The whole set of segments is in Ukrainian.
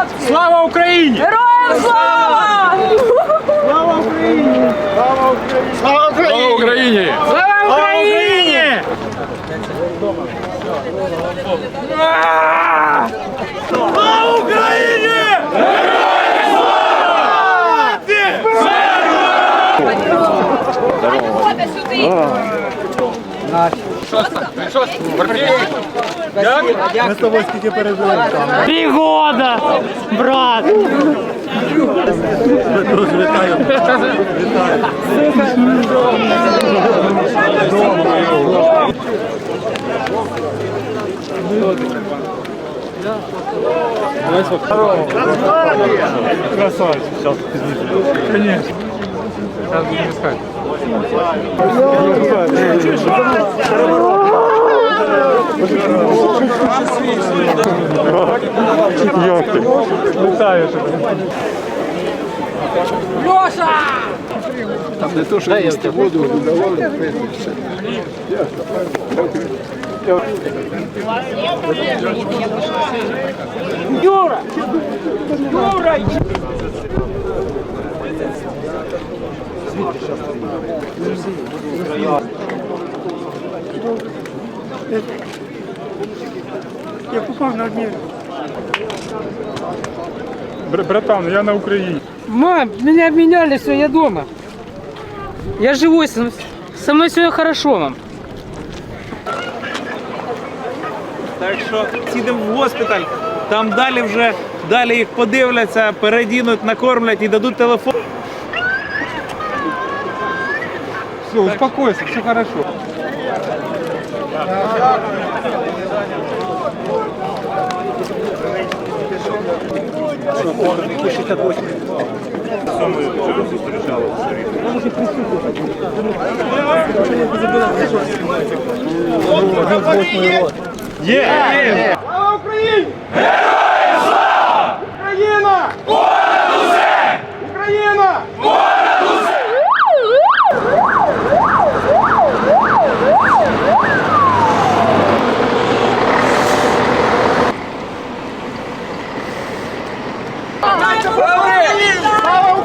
хлопці! Слава Україні! Героям слава! Слава Україні! Слава Україні! Слава Україні! Слава Україні! Слава Україні! Виходьте сюди! Ми з тобою скільки пережили там. Три года, брат. Дуже вітаємо. Красавчик. Сейчас пізніше. Конечно. Сейчас будем искать. Йохти. Вітаю тебе. Льоша! Там не то, що їсти воду, доволі все. Юра! Юра! Звідки зараз? Я попав на одні. Братан, я на Україні. Мам, меня обменяли, все, я дома. Я живой, со, со мной все хорошо, мам. Так що сідемо в госпіталь, там далі вже далі їх подивляться, передінуть, накормлять і дадуть телефон. Все, успокойся, все хорошо. Слава Україні! Героям слава! Україна! Понад усе! Україна! Слава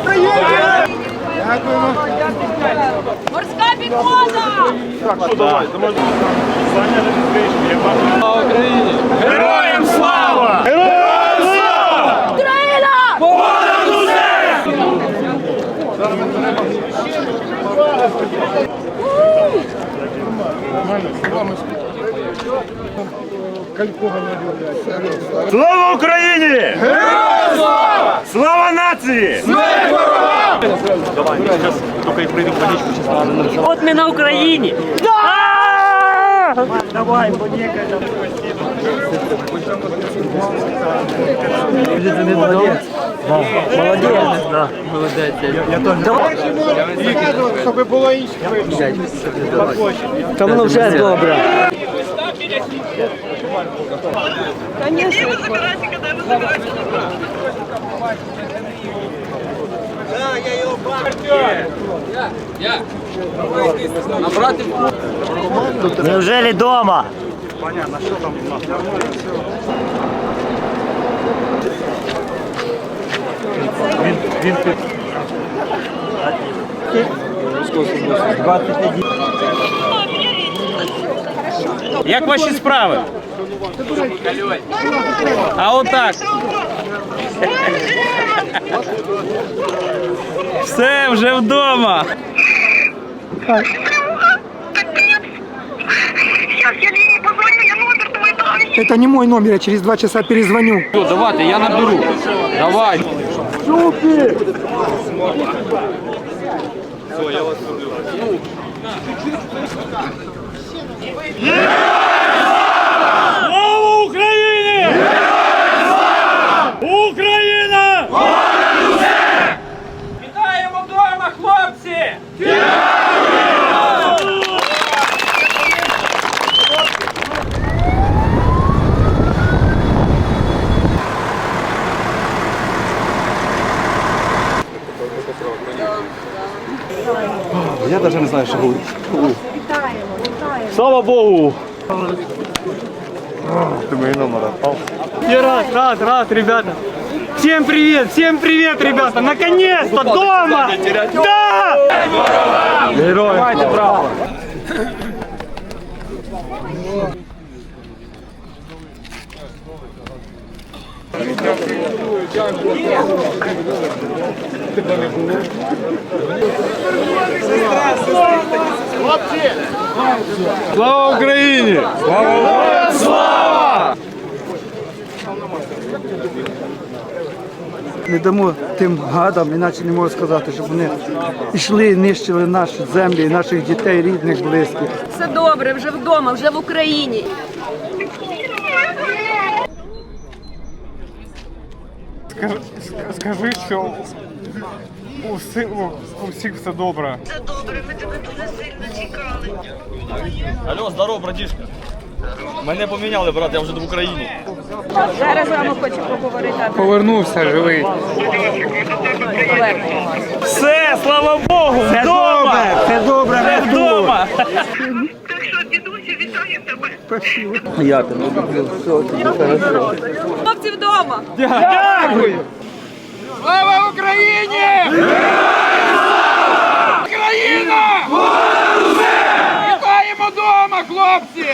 Україні! Морська підвода! Героям слава! Героям слава! Україна! Слава Україні! Героям слава! Слава нації! Вот мы на Украине. Щоб було інше. Там воно вже добре. Конечно. Да, я его Я, я. Обратно. Неужели дома? Понятно, что там у нас. Він, він під... 21. Як ваші справи? А отак. Все, вже вдома. Это не мой номер, я через два часа перезвоню. Все, давайте, я наберу. Давай. Шупи! Все, я вас люблю. Слава Україні! Україна! Вітаємо вдома, хлопці! Я навіть не знаю, що говорити. Слава Богу! Ти мої номера впав. Я рад, рад, рад, ребята. Всем привет, всем привет, ребята! Наконец-то дома! Да! Герои! Давайте право! Слава Україні! не дамо тим гадам, іначе не можу сказати, щоб вони йшли і нищили наші землі, наших дітей, рідних, близьких. Все добре, вже вдома, вже в Україні. Скажи, що у, всі, у, у всіх все добре. Це добре, ми тебе дуже сильно чекали. Алло, здорово, братішка. Мене поміняли, брат, я вже в Україні. Зараз з вами хочу поговорити. Повернувся живий. Все, слава Богу, Все вдома! Це добре, Ми вдома! Так що, дідусю, вітаю тебе. Хлопці вдома. Дякую! Слава Україні! Україна! Вітаємо дома, хлопці!